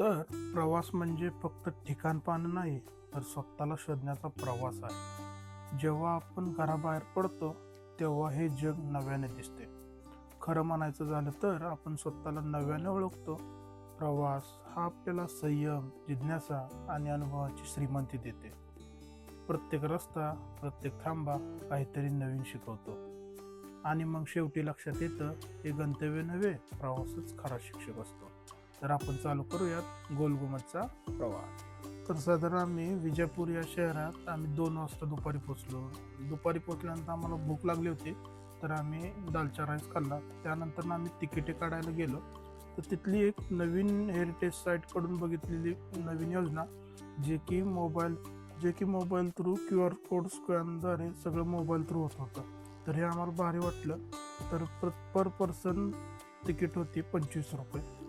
तर प्रवास म्हणजे फक्त ठिकाण पाहणं नाही तर स्वतःला शोधण्याचा प्रवास आहे. जेव्हा आपण घराबाहेर पडतो तेव्हा हे जग नव्याने दिसते. खरं म्हणायचं झालं तर आपण स्वतःला नव्याने ओळखतो. प्रवास हा आपल्याला संयम जिज्ञासा आणि अनुभवाची श्रीमंती देते. प्रत्येक रस्ता प्रत्येक थांबा काहीतरी नवीन शिकवतो. आणि मग शेवटी लक्षात येतं हे गंतव्य नव्हे प्रवासच खरा शिक्षक असतो. तर आपण चालू करूयात गोलगुमटचा प्रवास तर साधारण आम्ही विजयपूर या शहरात आम्ही दोन वाजता दुपारी पोचलो दुपारी पोचल्यानंतर आम्हाला भूक लागली होती तर आम्ही दालचा राईस खाल्ला. त्यानंतर आम्ही तिकिटे काढायला गेलो. तर तिथली एक नवीन हेरिटेज साईटकडून बघितलेली नवीन योजना जे की मोबाईल जे की mobile through Q R code स्कॅनद्वारे सगळं मोबाईल थ्रू होत होतं. तर हे आम्हाला भारी वाटलं. तर पर पर्सन तिकीट होती पंचवीस रुपये.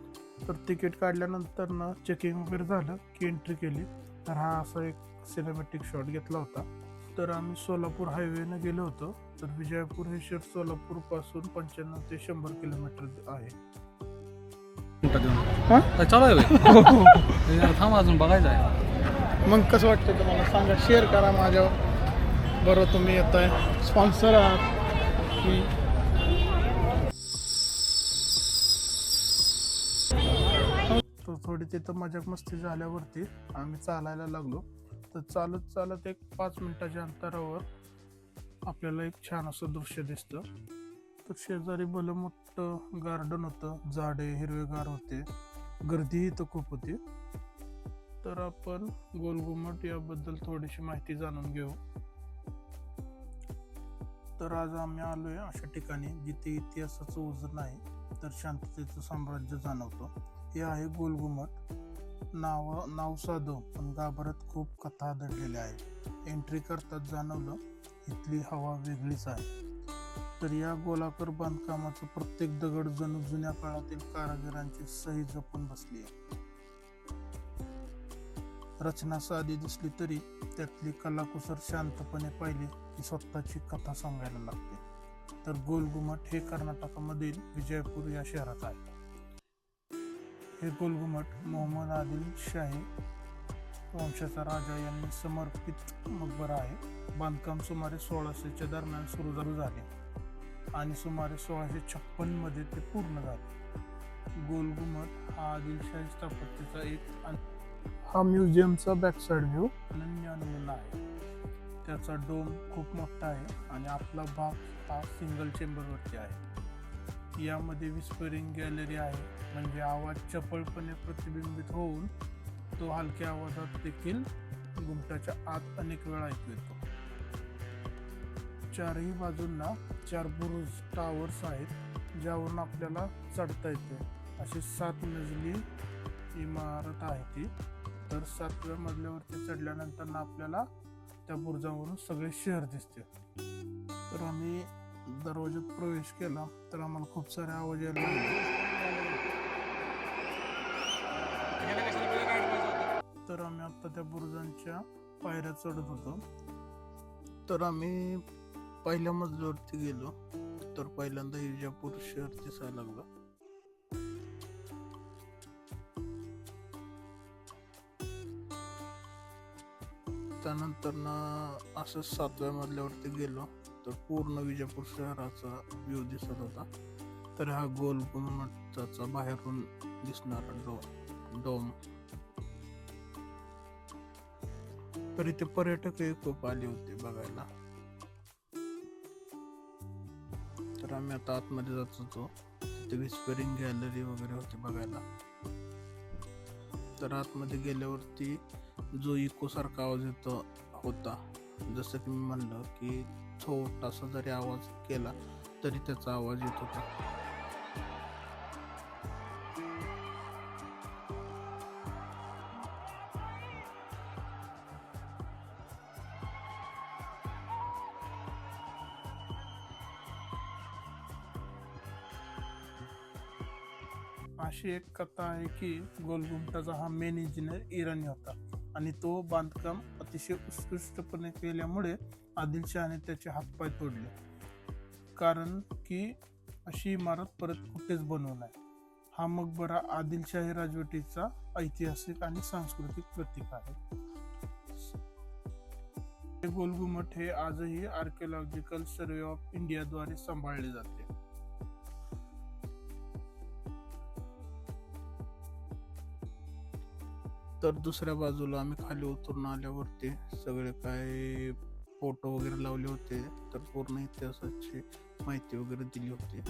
तर तिकीट काढल्यानंतर ना चेकिंग वगैरे झालं की एंट्री केली. तर हा असा एक सिनेमॅटिक शॉट घेतला होता. तर आम्ही सोलापूर हायवेनं गेलो होतो. तर विजयपूर हे शहर सोलापूरपासून पंच्याण्णव ते शंभर किलोमीटर आहे. हा? चालू आहे? हे थांब अजून बघायचं आहे. मग कसं वाटतं तुम्हाला? सांगा शेअर करा माझ्यावर. बरं तुम्ही येत आहे स्पॉन्सर आहात तर थोडी तिथं मजाक मस्ती झाल्यावरती आम्ही चालायला लागलो. तर चालत चालत एक पाच मिनिटाच्या अंतरावर आपल्याला एक छान असं दृश्य दिसतं. तर शेजारी भलं मोठं गार्डन होतं. झाडे हिरवेगार होते. गर्दीही इथं खूप होती. तर आपण गोलघुमट याबद्दल थोडीशी माहिती जाणून घेऊ. तर आज आम्ही आलोय अशा ठिकाणी जिथे इतिहासाचं ओझं नाही तर शांततेचं साम्राज्य जाणवतो. हे आहे गोलघुमट नाव नाव साधो पण गाभाऱ्यात खूप कथा दडलेल्या आहेत एंट्री करतात जाणवलं इथली हवा वेगळीच आहे. तर या गोलाकार बांधकामाचं प्रत्येक दगड जणू जुन्या काळातील कारागिरांची सही जपून बसली आहे. रचना साधी दिसली तरी त्यातली कलाकुसर शांतपणे पाहिली की स्वतःची कथा सांगायला लागते. तर गोलघुमट हे कर्नाटकामधील विजयपूर या शहरात आहे. हे गोलघुमट मोहम्मद आदिल शाही वंशाचा राजा यांनी समर्पित मकबरा आहे. बांधकाम सुमारे सोळाशेच्या दरम्यान सुरू झाले. झाले आणि सुमारे सोळाशे छप्पनमध्ये ते पूर्ण झाले. गोलघुमट हा आदिलशाही स्थापत्याचा एक हा म्युझियमचा बॅकसाइड व्ह्यू अनन्य आहे. त्याचा डोम खूप मोठा आहे आणि आपला भाग हा सिंगल चेंबरवरती आहे. यामध्ये विस्परिंग गॅलरी आहे. म्हणजे आवाज चपळपणे प्रतिबिंबित होऊन तो हलक्या आवाजात देखील घुमटाच्या आत अनेक वेळा ऐकू येतो. चारही बाजूंना चार बुरुज टावर्स आहेत ज्यावरून आपल्याला चढता येते. अशी सात मजली इमारत आहे ती. तर सातव्या मजल्यावरती चढल्यानंतर ना आपल्याला त्या बुरुजावरून सगळे शहर दिसते. तर आम्ही दरवाज्यात प्रवेश केला तर आम्हाला खूप सारे आवाज यायला लागले. तर आम्ही आत्ता त्या बुरुजांच्या पायऱ्या चढत होतो. तर आम्ही पहिल्या मजल्यावरती गेलो. तर पहिल्यांदा इजापूर शहर दिसायला लागलं. त्यानंतर ना असं सातव्या मजल्यावरती गेलो. तर पूर्ण विजापूर शहराचा व्ह्यू दिसत होता. तर हा गोल गुमटाचा बाहेरून दिसणारा डो डोम. तर इथे पर्यटकही खूप आले होते बघायला. तर आम्ही आता आतमध्ये जात होतो. तिथे विस्परिंग गॅलरी वगैरे होती बघायला. तर आतमध्ये गेल्यावरती जो इको सारखा आवाज येतो होता. जसं की मी म्हणलं की छोटासा जरी आवाज केला तरी त्याचा आवाज येत होता अशी एक कथा आहे की गोलगुमटाचा हा मेन इंजिनियर इराणी होता. आणि तो बांधकाम अतिशय उत्कृष्टपणे केल्यामुळे आदिलशहाने त्याचे हातपाय तोडले. कारण की अशी इमारत परत कुठेच बनवू नये. हा मकबरा आदिलशाही राजवटीचा ऐतिहासिक आणि सांस्कृतिक प्रतीक आहे. हे गोलघुमट हे आजही आर्किओलॉजिकल सर्वे ऑफ इंडियाद्वारे सांभाळले जाते. तर दुसऱ्या बाजूला आम्ही खाली उतरून आल्यावरती सगळे काय फोटो वगैरे लावले होते तर पूर्ण इतिहासाची माहिती वगैरे दिली होती.